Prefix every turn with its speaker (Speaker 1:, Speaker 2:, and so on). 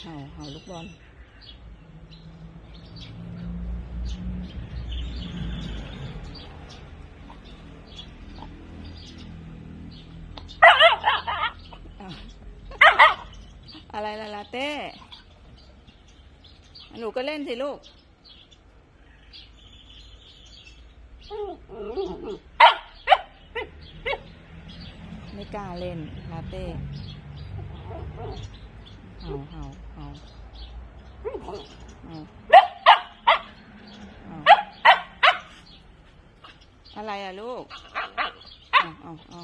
Speaker 1: เห่าเห่าลูกบอลอ้าวอะไรล่ะลาเต้ หนูก็เล่นสิลูก ไม่กล้าเล่นลาเต้ เห่าเห่าเห่าเห่าเห่าอะไรอะลูก เอาเอาเอา